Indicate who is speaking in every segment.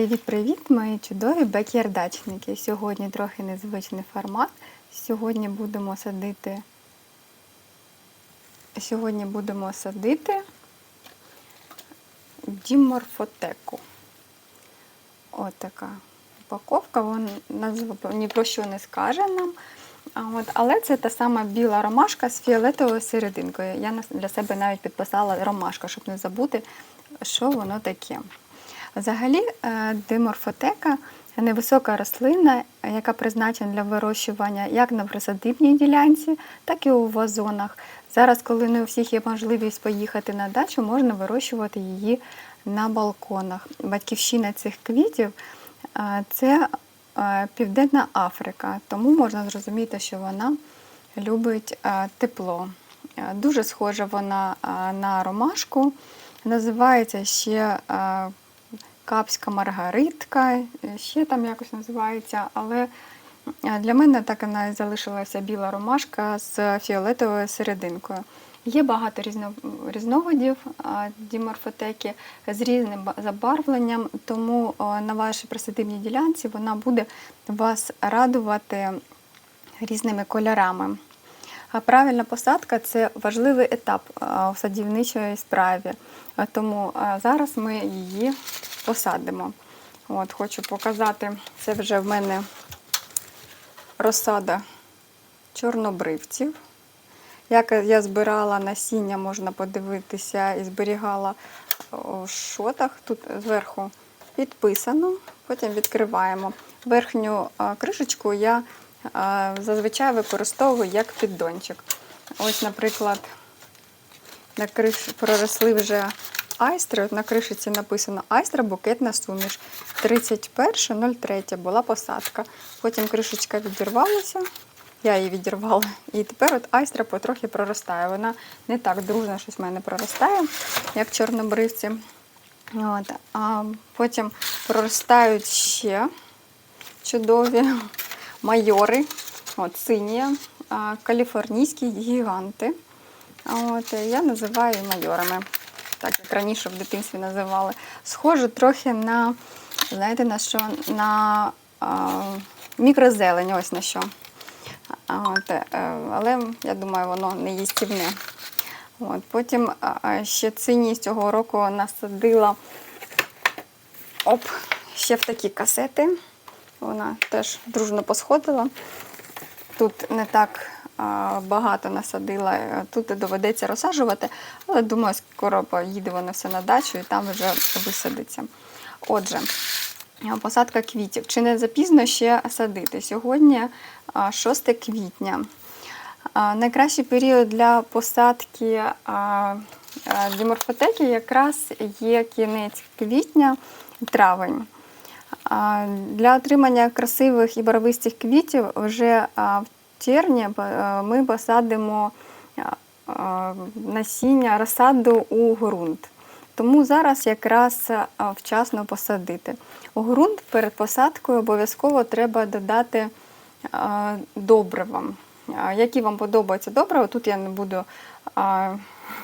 Speaker 1: Привіт-привіт, мої чудові бекярдачники. Сьогодні трохи незвичний формат. Сьогодні будемо садити. Сьогодні будемо садити діморфотеку. Така упаковка, вона назва ні про що не скаже нам. От, але це та сама біла ромашка з фіолетовою серединкою. Я для себе навіть підписала ромашка, щоб не забути, що воно таке. Взагалі, е, диморфотека невисока рослина, яка призначена для вирощування як на присадибній ділянці, так і у вазонах. Зараз, коли не у всіх є можливість поїхати на дачу, можна вирощувати її на балконах. Батьківщина цих квітів е, це е, Південна Африка, тому можна зрозуміти, що вона любить тепло. Дуже схожа вона на ромашку. Називається ще капська маргаритка, е, ще там якось називається, але е, для мене так і залишилася біла ромашка з фіолетовою серединкою. Є багато різно, різновидів діморфотеки з різним забарвленням, тому на вашій присадибній ділянці вона буде вас радувати різними кольорами. Правильна посадка це важливий етап в садівничої справі. Тому зараз ми її посадимо. От, хочу показати, це вже в мене розсада чорнобривців. Як я збирала насіння, можна подивитися і зберігала у шотах. Тут зверху підписано, потім відкриваємо. Верхню кришечку я зазвичай використовую як піддончик. Ось, наприклад, на криш проросли вже айстри. От на кришиці написано айстра букетна суміш. 31.03 була посадка. Потім кришечка відірвалася. Я її відірвала. І тепер от айстра потрохи проростає. Вона не так дружно щось в мене проростає, як чорнобривці. От. А потім проростають ще чудові майори, от, сині, каліфорнійські гіганти. От, я називаю майорами, так як раніше в дитинстві називали. Схоже трохи на, знаєте, на що? На а, мікрозелень, ось на що. А, От, е, але я думаю, воно не їстівне. От, потім ще цині цього року насадила оп, ще в такі касети. Вона теж дружно посходила. Тут не так багато насадила, е, тут доведеться розсаджувати, але думаю, скоро поїде воно все на дачу і там вже висадиться. Отже, посадка квітів. Чи не запізно ще садити? Сьогодні 6 квітня. Найкращий період для посадки діморфотеки якраз є кінець квітня, травень. Для отримання красивих і барвистих квітів вже в червні а, ми посадимо а, а, насіння розсаду у ґрунт. Тому зараз якраз вчасно посадити. У ґрунт перед посадкою обов'язково треба додати добрива. Які вам подобаються добрива, тут я не буду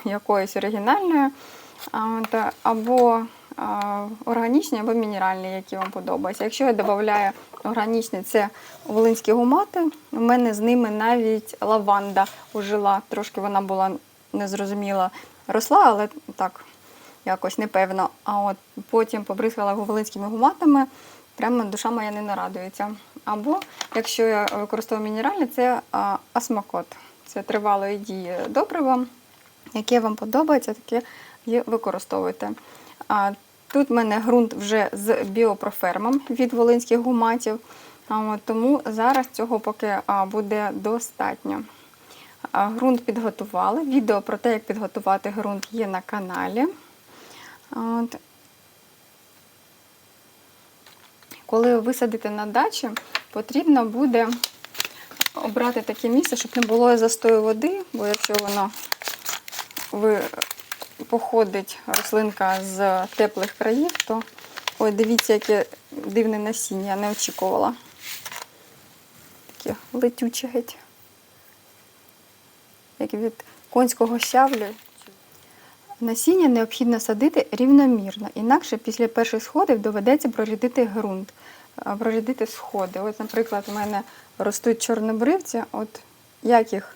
Speaker 1: якоюсь оригінальною, або органічні, або мінеральні, які вам подобаються. Якщо я додаю органічні, це волинські гумати. У мене з ними навіть лаванда ужила. Трошки вона була незрозуміла, росла, але так якось непевно. А от потім побризкала волинськими гуматами, прямо душа моя не нарадується. Або, якщо я використовую мінеральне, це асмакот. Це тривалої дії добрива, яке вам подобається, таке і використовуйте. Тут в мене ґрунт вже з біопрофермом від волинських гуматів, тому зараз цього поки буде достатньо. А, Ґрунт підготували. Відео про те, як підготувати ґрунт, є на каналі. От. Коли ви висадите на дачі, потрібно буде обрати таке місце, щоб не було застою води, бо якщо воно ви, походить рослинка з теплих країв, то ой, дивіться, яке дивне насіння, я не очікувала. Таке летюче геть. Як від конського щавлю. Насіння необхідно садити рівномірно, інакше після перших сходів доведеться прорядити ґрунт, прорядити сходи. От, наприклад, у мене ростуть чорнобривці, от як їх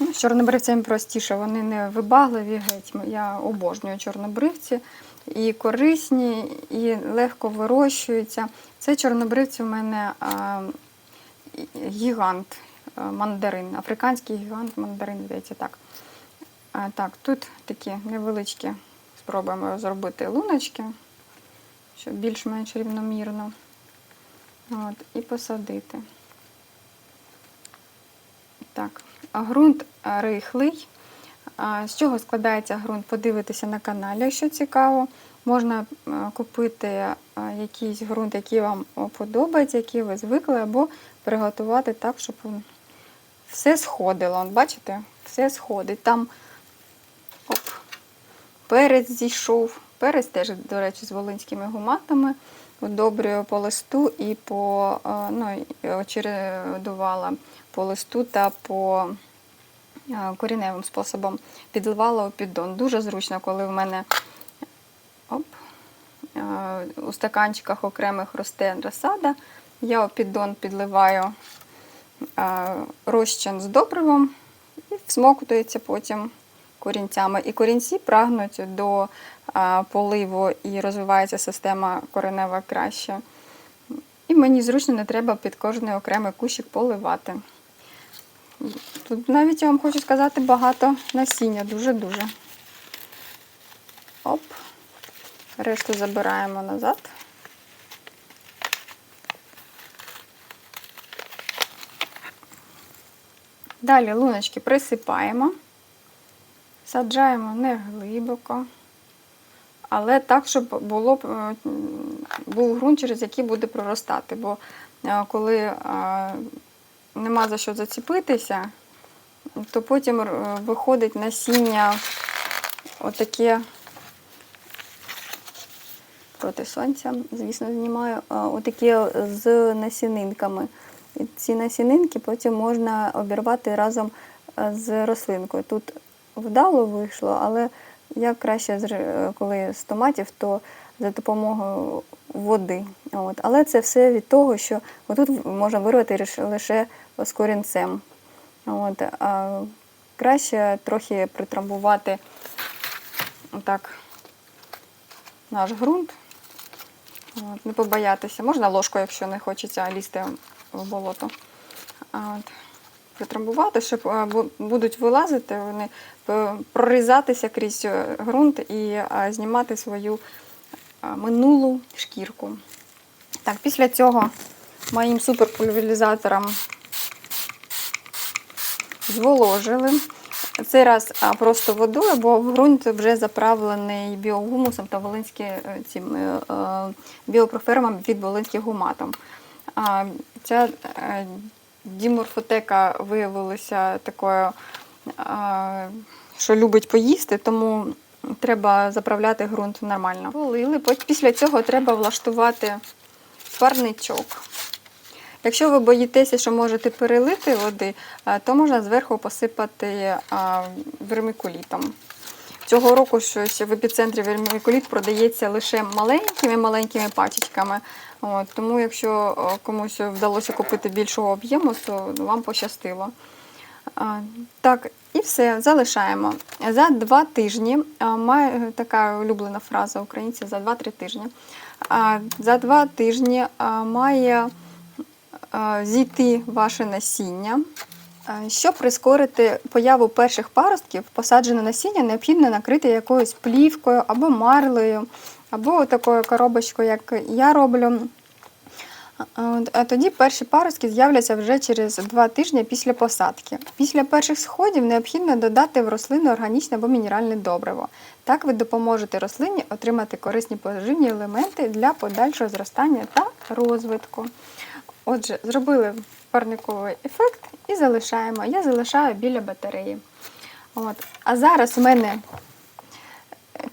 Speaker 1: Ну, з чорнобривцями простіше, вони не вибагливі геть. Я обожнюю чорнобривці. І корисні, і легко вирощуються. Це чорнобривці у мене а, гігант мандарин, африканський гігант мандарин, здається, так. А, так, тут такі невеличкі спробуємо зробити луночки, щоб більш-менш рівномірно. От, і посадити. Так, ґрунт рихлий. З чого складається ґрунт? Подивитися на каналі, якщо цікаво. Можна купити якийсь ґрунт, який вам подобається, який ви звикли, або приготувати так, щоб все сходило. Бачите, все сходить. Там оп, перець зійшов. Перець теж, до речі, з волинськими гуматами. Удобрюю по листу і по ну, і очередувала по листу та по е, коріневим способом підливала у піддон. Дуже зручно, коли в мене оп, е, у стаканчиках окремих росте розсада. Я у піддон підливаю е, розчин з добривом і всмоктується потім корінцями. І корінці прагнуть до поливу і розвивається система коренева краще. І мені зручно не треба під кожний окремий кущик поливати. Тут навіть я вам хочу сказати багато насіння, дуже-дуже. Оп. Решту забираємо назад. Далі луночки присипаємо. Саджаємо не глибоко, але так, щоб було, е, був ґрунт, через який буде проростати. Бо е, коли е, нема за що заціпитися, то потім е, виходить насіння отаке проти сонця, звісно, знімаю, е, отакі з насінинками. І ці насінинки потім можна обірвати разом е, з рослинкою. Тут вдало вийшло, але я краще, зр- коли з томатів, то за допомогою води. От. Але це все від того, що отут можна вирвати лише- з корінцем. От. А краще трохи притрамбувати отак наш ґрунт. От, не побоятися. Можна ложкою, якщо не хочеться лізти в болото. От. Притрамбувати, щоб будуть вилазити, вони е, прорізатися крізь е, ґрунт і знімати свою минулу шкірку. Так, після цього моїм суперпульверізатором зволожили. Цей раз просто водою, бо ґрунт вже заправлений біогумусом та е, цим е, е, біопрофермом від волинських гуматом. Ця е, діморфотека виявилася такою, що любить поїсти, тому треба заправляти ґрунт нормально. Полили. Після цього треба влаштувати парничок. Якщо ви боїтеся, що можете перелити води, то можна зверху посипати а, вермикулітом. Цього року щось в епіцентрі вермикуліт продається лише маленькими-маленькими пачечками. От, тому якщо комусь вдалося купити більшого об'єму, то вам пощастило. Так, і все, залишаємо. За два тижні, має така улюблена фраза українців за 2-3 тижні. За два тижні має зійти ваше насіння. Щоб прискорити появу перших паростків, посаджене насіння необхідно накрити якоюсь плівкою або марлею, або такою коробочкою, як я роблю. А тоді перші паростки з'являться вже через два тижні після посадки. Після перших сходів необхідно додати в рослину органічне або мінеральне добриво. Так ви допоможете рослині отримати корисні поживні елементи для подальшого зростання та розвитку. Отже, зробили парниковий ефект і залишаємо. Я залишаю біля батареї. От. А зараз у мене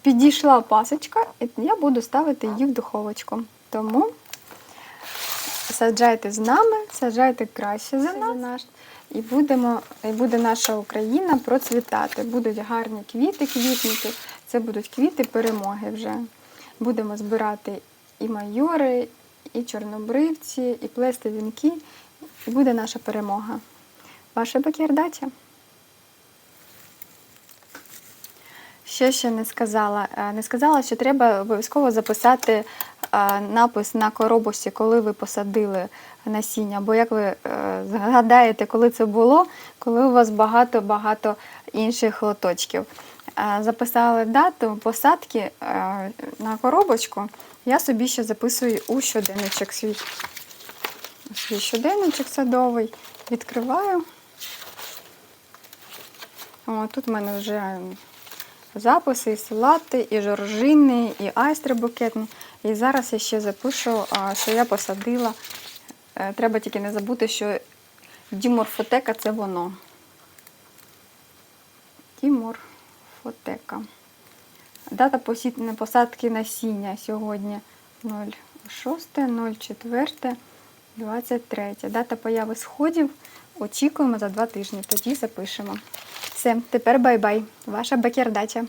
Speaker 1: підійшла пасочка, і я буду ставити її в духовочку. Тому саджайте з нами, саджайте краще за нас. І будемо, і буде наша Україна процвітати. Будуть гарні квіти квітнути. Це будуть квіти перемоги вже. Будемо збирати і майори, і чорнобривці, і плести вінки. І буде наша перемога. Ваша бакердача. Що ще не сказала? Е, Не сказала, що треба обов'язково записати напис на коробочці, коли ви посадили насіння. Бо як ви е, згадаєте, коли це було, коли у вас багато-багато інших лоточків. Записали дату посадки е, на коробочку. Я собі ще записую у щоденничок свій. Свій щоденничок садовий. Відкриваю. О, тут в мене вже записи, і салати, і жоржини, і айстри букетні. І зараз я ще запишу, що я посадила. Е, Треба тільки не забути, що діморфотека це воно. Діморфотека. Дата посадки насіння сьогодні 06.04. 23. Дата появи сходів. Очікуємо за два тижні. Тоді запишемо. Все, тепер бай-бай. Ваша бакердача.